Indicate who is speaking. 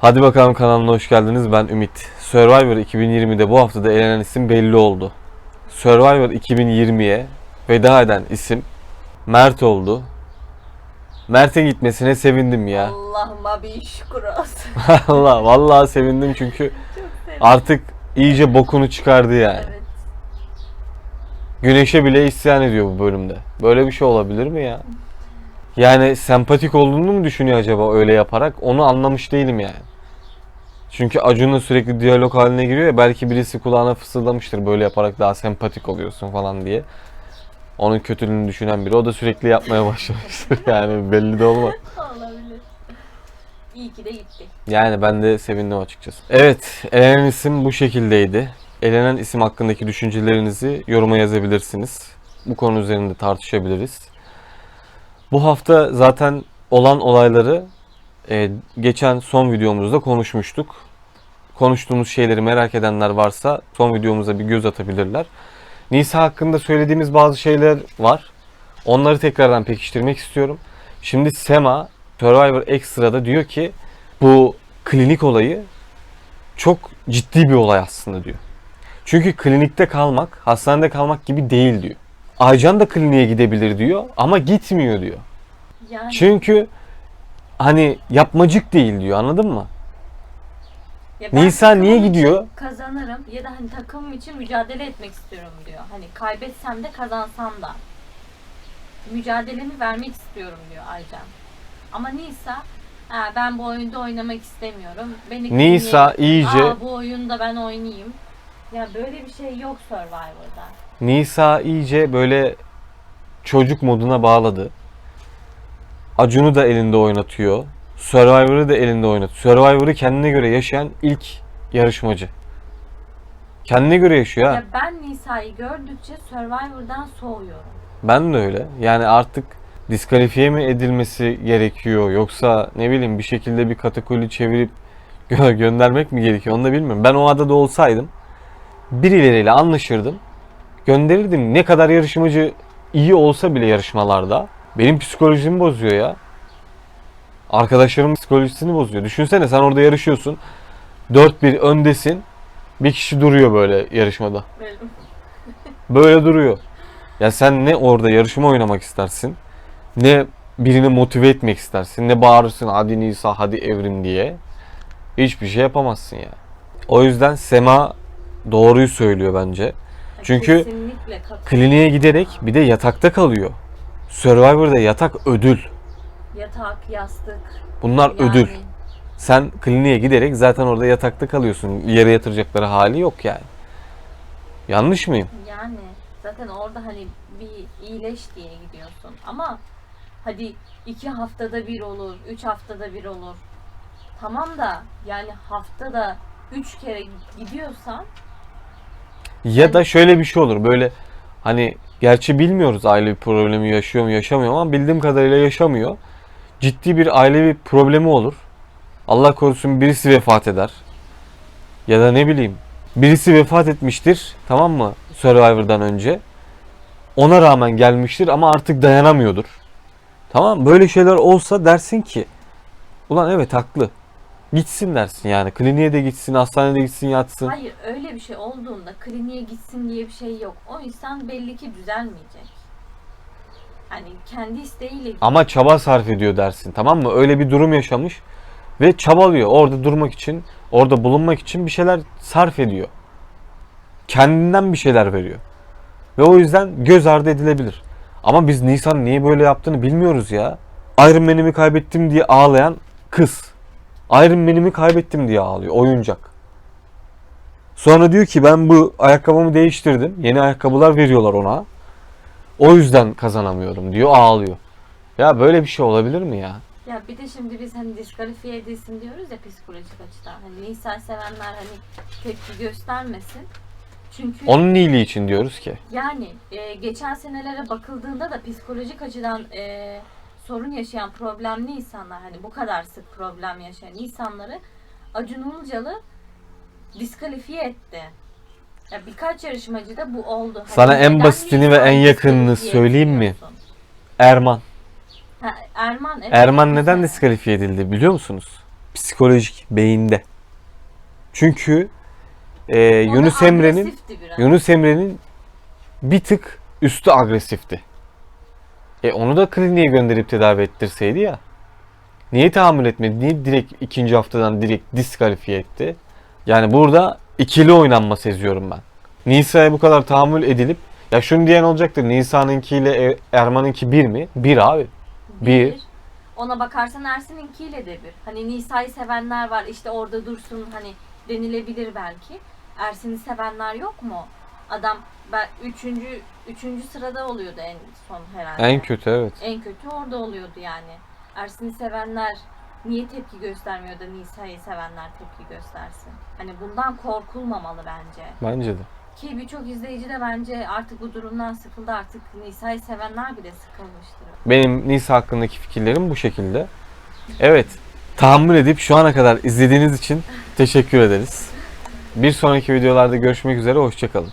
Speaker 1: Hadi bakalım kanalına hoş geldiniz. Ben Ümit. Survivor 2020'de bu haftada elenen isim belli oldu. Survivor 2020'ye veda eden isim Mert oldu. Mert'e gitmesine sevindim ya.
Speaker 2: Allah'ıma bir şükür olsun.
Speaker 1: Allah vallahi sevindim çünkü artık iyice bokunu çıkardı yani.
Speaker 2: Evet.
Speaker 1: Güneşe bile isyan ediyor bu bölümde. Böyle bir şey olabilir mi ya? Yani sempatik olduğunu mu düşünüyor acaba öyle yaparak? Onu anlamış değilim yani. Çünkü Acun'la sürekli diyalog haline giriyor ya belki birisi kulağına fısıldamıştır böyle yaparak daha sempatik oluyorsun falan diye. Onun kötülüğünü düşünen biri. O da sürekli yapmaya başlamıştır yani belli de olmaz.
Speaker 2: Olabilir. İyi ki de gitti.
Speaker 1: Yani ben de sevindim açıkçası. Evet, elenen isim bu şekildeydi. Elenen isim hakkındaki düşüncelerinizi yoruma yazabilirsiniz. Bu konu üzerinde tartışabiliriz. Bu hafta zaten olan olayları e, geçen son videomuzda konuşmuştuk. Konuştuğumuz şeyleri merak edenler varsa son videomuza bir göz atabilirler. Nisa hakkında söylediğimiz bazı şeyler var. Onları tekrardan pekiştirmek istiyorum. Şimdi Sema Survivor Extra'da diyor ki bu klinik olayı çok ciddi bir olay aslında diyor. Çünkü klinikte kalmak, hastanede kalmak gibi değil diyor. Aycan da kliniğe gidebilir diyor ama gitmiyor diyor.
Speaker 2: Yani
Speaker 1: Çünkü hani yapmacık değil diyor anladın mı?
Speaker 2: ya ben
Speaker 1: Nisa
Speaker 2: takımım
Speaker 1: niye
Speaker 2: için
Speaker 1: gidiyor?
Speaker 2: Kazanırım ya da hani takımım için mücadele etmek istiyorum diyor. Hani kaybetsem de kazansam da. Mücadelemi vermek istiyorum diyor Aycan. Ama Nisa ha, ben bu oyunda oynamak istemiyorum. Beni
Speaker 1: Nisa iyice
Speaker 2: Aa, bu oyunda ben oynayayım. Ya böyle bir şey yok Survivor'da.
Speaker 1: Nisa iyice böyle çocuk moduna bağladı. Acun'u da elinde oynatıyor. Survivor'ı da elinde oynatıyor. Survivor'ı kendine göre yaşayan ilk yarışmacı. Kendine göre yaşıyor ha.
Speaker 2: Ya ben Nisa'yı gördükçe Survivor'dan soğuyorum.
Speaker 1: Ben de öyle. Yani artık diskalifiye mi edilmesi gerekiyor yoksa ne bileyim bir şekilde bir katakulli çevirip gö- göndermek mi gerekiyor onu da bilmiyorum. Ben o adada olsaydım birileriyle anlaşırdım. Gönderirdim. Ne kadar yarışmacı iyi olsa bile yarışmalarda benim psikolojimi bozuyor ya. Arkadaşlarımın psikolojisini bozuyor. Düşünsene sen orada yarışıyorsun. 4-1 öndesin. Bir kişi duruyor böyle yarışmada. Böyle duruyor. Ya sen ne orada yarışma oynamak istersin, ne birini motive etmek istersin, ne bağırırsın hadi Nisa hadi Evrim diye. Hiçbir şey yapamazsın ya. O yüzden Sema doğruyu söylüyor bence. Çünkü
Speaker 2: Kesinlikle.
Speaker 1: Kliniğe giderek bir de yatakta kalıyor. Survivor'da yatak ödül.
Speaker 2: Yatak, yastık.
Speaker 1: Bunlar
Speaker 2: yani
Speaker 1: ödül. Sen kliniğe giderek zaten orada yatakta kalıyorsun. Yere yatıracakları hali yok yani. Yanlış mıyım?
Speaker 2: Yani zaten orada hani bir iyileş diye gidiyorsun. Ama hadi iki haftada bir olur, üç haftada bir olur. Tamam da yani haftada üç kere gidiyorsan
Speaker 1: Ya da şöyle bir şey olur böyle hani gerçi bilmiyoruz aile bir problemi yaşıyor mu yaşamıyor ama bildiğim kadarıyla yaşamıyor. Ciddi bir ailevi problemi olur. Allah korusun birisi vefat eder. Ya da ne bileyim birisi vefat etmiştir tamam mı Survivor'dan önce. Ona rağmen gelmiştir ama artık dayanamıyordur. Tamam? Böyle şeyler olsa dersin ki ulan evet haklı. Gitsin dersin yani. Kliniğe de gitsin, hastanede gitsin, yatsın.
Speaker 2: hayır öyle bir şey olduğunda kliniğe gitsin diye bir şey yok. O insan belli ki düzelmeyecek. Hani kendi isteğiyle
Speaker 1: Ama çaba sarf ediyor dersin tamam mı? Öyle bir durum yaşamış ve çabalıyor. Orada durmak için, orada bulunmak için bir şeyler sarf ediyor. Kendinden bir şeyler veriyor. Ve o yüzden göz ardı edilebilir. Ama biz Nisan niye böyle yaptığını bilmiyoruz ya. Iron Man'imi kaybettim diye ağlayan kız. Iron Man'imi kaybettim diye ağlıyor. Oyuncak. Sonra diyor ki ben bu ayakkabımı değiştirdim. Yeni ayakkabılar veriyorlar ona. O yüzden kazanamıyorum diyor ağlıyor. Ya böyle bir şey olabilir mi ya?
Speaker 2: Ya bir de şimdi biz hani diskalifiye edilsin diyoruz ya psikolojik açıdan. Hani Nisa sevenler hani tepki göstermesin. Çünkü
Speaker 1: Onun iyiliği için diyoruz ki.
Speaker 2: yani e, geçen senelere bakıldığında da psikolojik açıdan e, sorun yaşayan problemli insanlar hani bu kadar sık problem yaşayan insanları Acun Ilıcalı diskalifiye etti. Ya birkaç yarışmacı da bu oldu. Hani
Speaker 1: Sana en basitini ve en yakınını söyleyeyim mi? Erman.
Speaker 2: Ha, Erman evet.
Speaker 1: Erman neden diskalifiye edildi biliyor musunuz? psikolojik beyinde. Çünkü e, Yunus Emre'nin. Yunus Emre'nin bir tık üstü agresifti. E onu da kliniğe gönderip tedavi ettirseydi ya. Niye tahammül etmedi? Niye direkt ikinci haftadan direkt diskalifiye etti? Yani burada ikili oynanma seziyorum ben. Nisa'ya bu kadar tahammül edilip ya şunu diyen olacaktır. Nisa'nınkiyle E- Erman'ınki bir mi? Bir abi. Bir.
Speaker 2: Ona bakarsan Ersin'inkiyle de bir. Hani Nisa'yı sevenler var işte orada dursun hani denilebilir belki. Ersin'i sevenler yok mu? Adam ben üçüncü, üçüncü sırada oluyordu en son herhalde.
Speaker 1: En kötü evet.
Speaker 2: En kötü orada oluyordu yani. Ersin'i sevenler niye tepki göstermiyor da Nisa'yı sevenler tepki göstersin? Hani bundan korkulmamalı bence.
Speaker 1: Bence de.
Speaker 2: Ki birçok izleyici de bence artık bu durumdan sıkıldı. Artık Nisa'yı sevenler bile sıkılmıştır.
Speaker 1: Benim Nisa hakkındaki fikirlerim bu şekilde. Evet. Tahammül edip şu ana kadar izlediğiniz için teşekkür ederiz. Bir sonraki videolarda görüşmek üzere. Hoşçakalın.